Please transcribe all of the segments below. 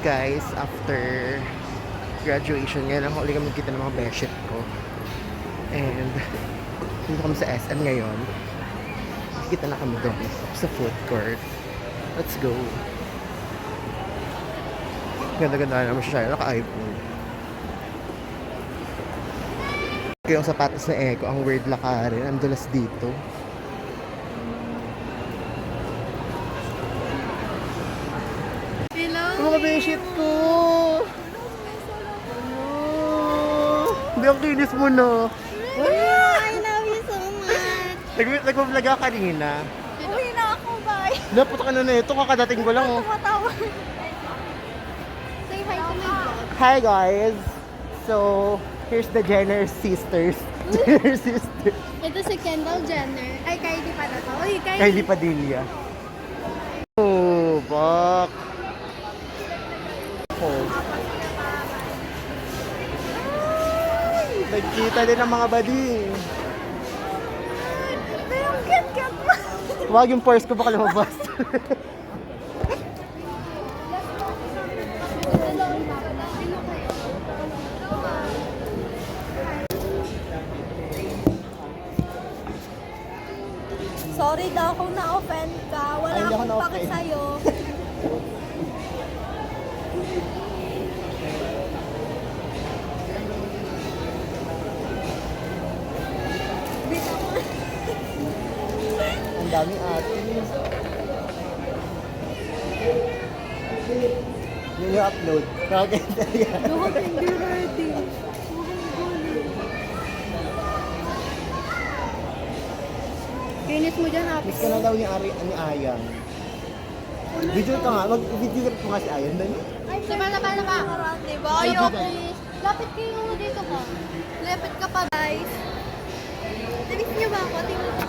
guys, after graduation, ngayon lang huli kami kita ng mga bedsheet ko. And, dito kami sa SM ngayon. Kita na kami doon sa food court. Let's go. Ganda-ganda naman siya. Naka-iPhone. Yung sapatos na Echo, ang weird lakarin. Ang dulas dito. Hello? Ang mga bedsheet ko! Hindi ang kinis mo na. I love you so much. Nag- Nag-vlog ako kanina. Uwi na ako, bye. Dapat ka na na ito, kakadating ko lang oh. Tumatawa. Say hi to my vlog. Hi guys! So, here's the Jenner sisters. Jenner sisters. Ito si Kendall Jenner. Ay, Kylie pa na to. Uy, Kylie. Kylie Padilla. Oh, bak. Nagkita din ng mga bading. Pero ang cute-cute mo. Wag yung purse ko baka lumabas. Sorry daw kung na-offend ka. Wala Ay, akong pake na-offend. sa'yo. Dito ko. Ang dami ate. Yun yung upload. Nakaganda yan. Bakit hindi ready? Kinis mo dyan, Miss ka na daw ni, Ari, ni Ayang. Video ka nga. Mag-video ka nga si Ayang. Dali. Diba na ba na ba? Diba? Ay, Ayaw, diba? please. Lapit kayo dito ko. Lapit ka pa, guys. Tinis niyo ba ako? Tingnan ko.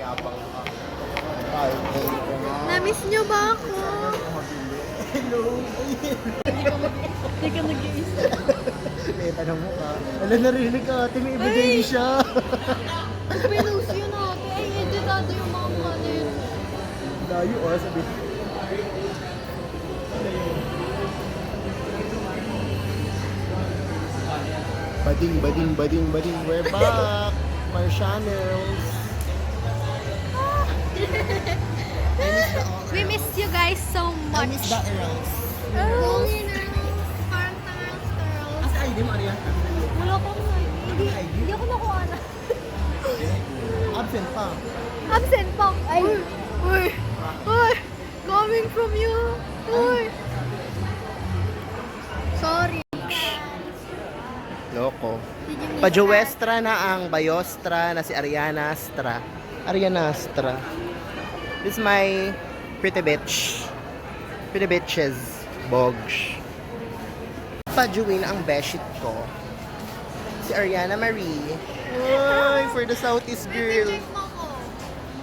Yabang ka. Ay, ay, Na-miss niyo ba ako? Hello. Hindi ka nag-iisa. Eh, tanong mo ka. Alam, narinig ka. Ate, may ibigay siya. Ang pinost yun ate. Ay, editado yung mga kanin. Layo, ah. Sabi. Bading, bading, bading, bading. We're back. My channels. We miss you guys so I much. miss the Earls. Girls. ID, Maria? Wala pa akong ID. Hindi, hindi ako nakuha na. Absent pa. Absent pa. Ay. Uy. Uy. Coming from you. Uy. Sorry. Loko. Pajuwestra na ang Bayostra na si Ariana Astra. Ariana Astra. This is my pretty bitch. Pretty bitches. Bogs. Pajuwin ang beshit ko. Si Ariana Marie. Uy, for the Southeast girl.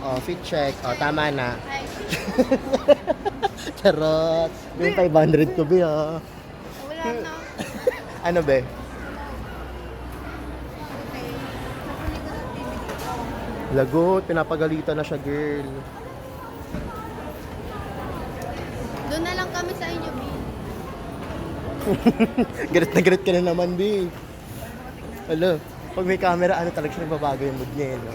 Oh, fit check. Oh, tama na. Charot. Yung 500 ko, be, ah. Wala na. Ano, be? Lagot, pinapagalitan na siya, girl. Doon na lang kami sa inyo, B. galit na galit ka na naman, B. Hello, pag may camera, ano talaga siya nagbabago yung mood niya, eh, no?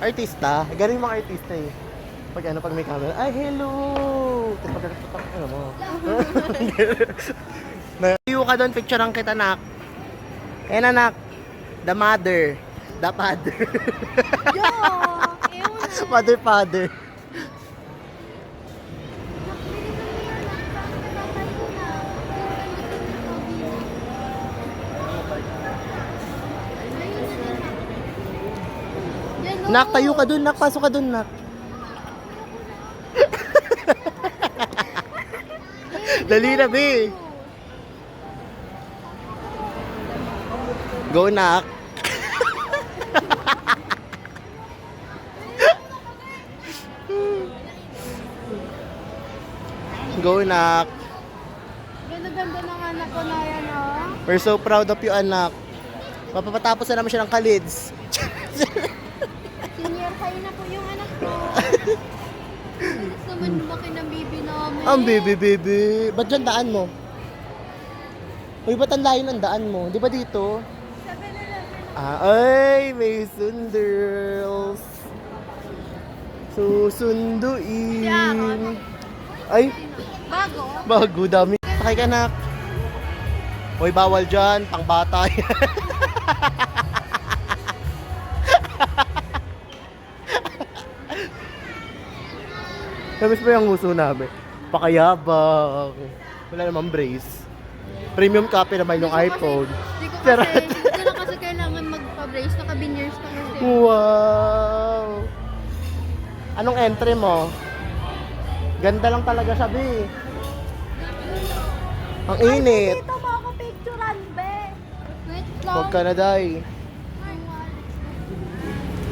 Artista, galing mga artista eh. Pag ano, pag may camera, ay, hello! Tapos pag ano, pag ano mo. Nayo ka doon, picturean kita, nak. Ayan, anak. The mother. The father. Yo! Ewan. Mother, father. Nak, tayo ka doon, nak. Pasok ka doon, nak. Dali na, be. Go, nak. Go, nak. Ganda-ganda ng anak ko na yan, oh. We're so proud of you, anak. Mapapatapos na naman siya ng kalids. Kain na po yung anak ko. Bilis naman lumaki ng baby namin. Ang baby, baby. Ba't dyan daan mo? Uy, ba't ang layo ng daan mo? Di ba dito? 7-Eleven. Ah, ay, may sunders. Susunduin. Ay, Bago? bago, dami. Sakay ka, nak. Uy, bawal dyan. Pang bata yan. Namiss mo yung uso namin. Pakayabang. Wala namang brace. Premium copy naman yung Hindi iPhone. Kasi, di ko kasi, hindi ko na kasi kailangan magpa-brace. Naka-veneers ka kasi. Wow! Anong entry mo? Ganda lang talaga siya, Bi. Ang init. Dito mo ako picturean, be. Wait lang. Huwag ka na, Day. Ay.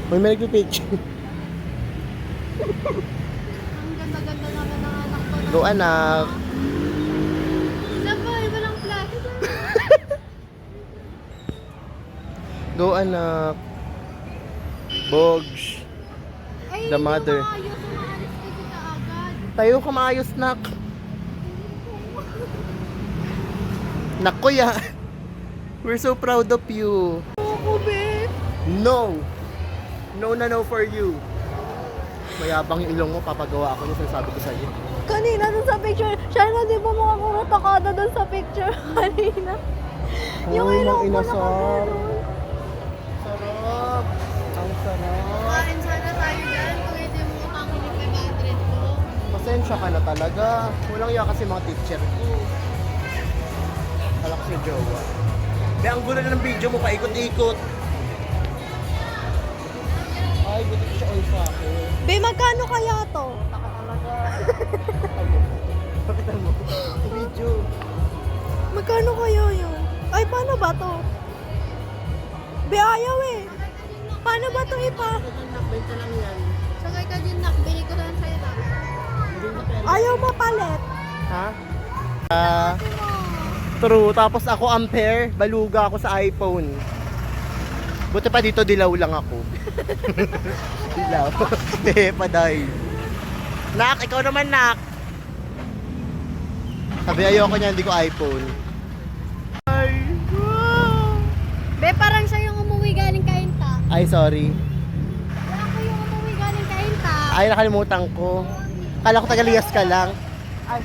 May may nagpipicture. Ang ganda-ganda naman ng anak ko. Go, anak. Sabay, walang flag. Go, anak. Bogs. Ay, The mother. Ayos, umaalis kasi ka agad. Tayo ka maayos, nak. Nak, kuya. We're so proud of you. Be. No! No na no for you. Mayabang yung ilong mo, papagawa ako yung sinasabi ko sa'yo. Kanina dun sa picture, siya na di ba mga kuratakada dun sa picture kanina? yung Ay, ilong ko nakaganon. Sarap! Ang sarap! Kain sana tayo dyan kung hindi mo utang yung 500 ko. Pasensya ka na talaga. Walang iya kasi mga teacher ko. Kala ko si Jowa. Kaya ang gulo na ng video mo, paikot-ikot. Ay, buti ko siya all. Be, magkano kaya to? Pakita mo. Video. Magkano kaya yun? Ay, paano ba to? Be, ayaw eh. Paano ba to ipa? Nakbenta lang yan. Sagay ka din nak, bili ko lang sa'yo na. Ayaw mapalit. Ha? Ah, true. Tapos ako ampere, baluga ako sa iPhone. Buti pa dito dilaw lang ako. dilaw. Eh, paday. Nak, ikaw naman nak. Sabi ayoko niya, hindi ko iPhone. Ay, wow. Be, parang siya yung umuwi galing kainta. Ay, sorry. Wala ko yung umuwi galing kainta. Ay, nakalimutan ko. Kala ko tagaliyas ka lang. Ay.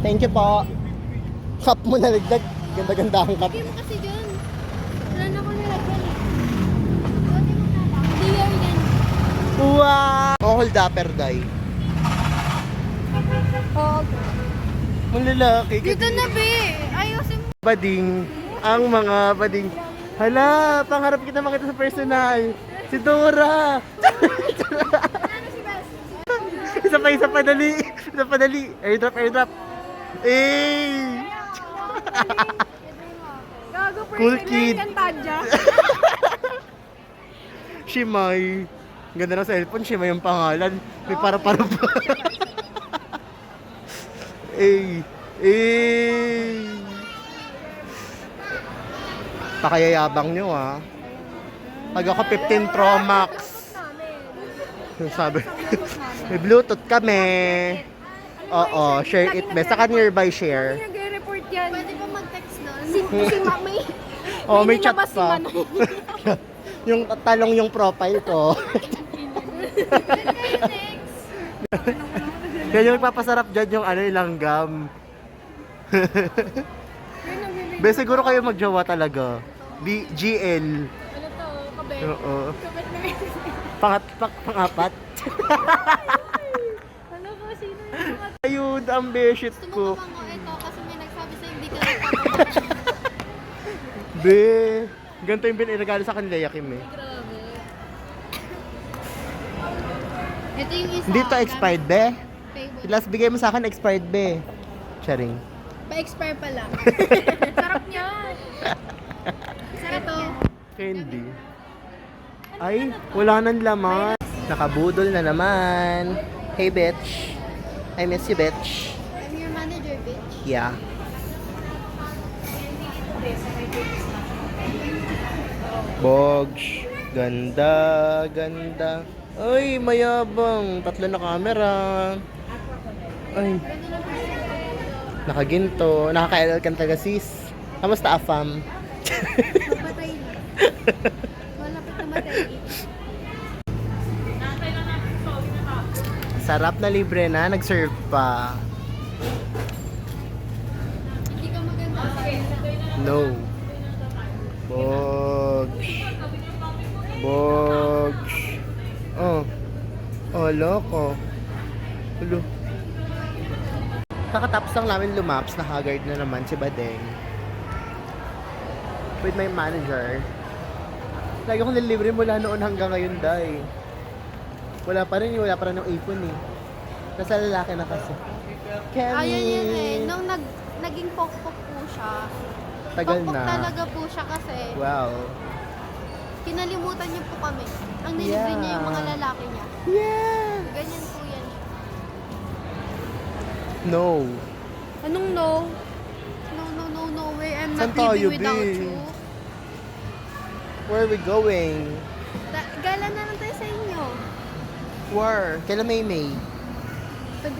Thank you po. Cup mo nalagdag. Ganda-ganda ang cup. Lagay mo kasi dyan. Wala na ko nilagyan eh. Buti mo Dear yan. Wow! Oh, hold upper guy. Oh, Mga lalaki. dito na be. Ayusin mo. Bading. Ang mga bading. Hala, pangarap kita makita sa personal. Si Dora. Isa pa, isa pa dali. Isa pa dali. Airdrop, airdrop. Eh! Gago Cool kid. Tadja. Shimay. Ganda ng cellphone, Shimay yung pangalan. May para-para pa. eh, eh. Pakayayabang nyo ah. Pag ako 15 Pro Max. Yung sabi, may Bluetooth kami. Oo, share it best. Saka nearby share. Nag-report yan. Pwede ba mag-text doon? Si, si Mami. Oh, may chat si pa. Yung talong yung profile ko. Kaya yung nagpapasarap dyan yung ano, yung langgam. Be, siguro kayo magjowa talaga. B GL. Ano to? Kabe? Oo. Kabet na. Pangat, pak, pangapat. Ano ko? Sino yung mga... Ayun, ang beshit Gusto mo ko. ba mo ito kasi may nagsabi sa hindi ka. Be, ganito yung piniragalo sa kanila, Yakim eh. Grabe. Ito yung isa. Hindi to expired, be. Last bigay mo sa akin, expired, be. Charing. Pa-expire pa lang. Sarap niyan. Sarap ito. Candy. Ay, wala nang laman. Nakabudol na naman. Hey, bitch. I miss you, bitch. I'm your manager, bitch. Yeah. Bogs. Ganda, ganda. Ay, mayabang. Tatlo na camera. Ay. Nakaginto. Nakaka-LL kang taga sis. Kamusta afam? Magpatay na. Malapit na matay. Sarap na libre na. Nag-serve pa. Hindi ka maganda. No. Bogs. Bogs. Oh. Oh, loko. Ulo. Kakatapos lang namin lumaps, nakagard na naman si Badeng. With my manager. Lagi akong nililibre mula noon hanggang ngayon, day. Wala pa rin, wala pa rin ng ipon eh. Nasa lalaki na kasi. Kemi! Ayun yun eh. Nung nag, naging pokpok po siya. Tagal pokpok na. talaga po siya kasi Wow. Kinalimutan niyo po kami. Ang nilibre niya yung mga Yeah. lalaki niya. Yeah! Ganyan po yan. No. Anong no? No, no, no, no way. I'm Saan not tayo, living without be? you. Where are we going? Da- gala na lang tayo sa inyo. Where? Kailan may May? Pag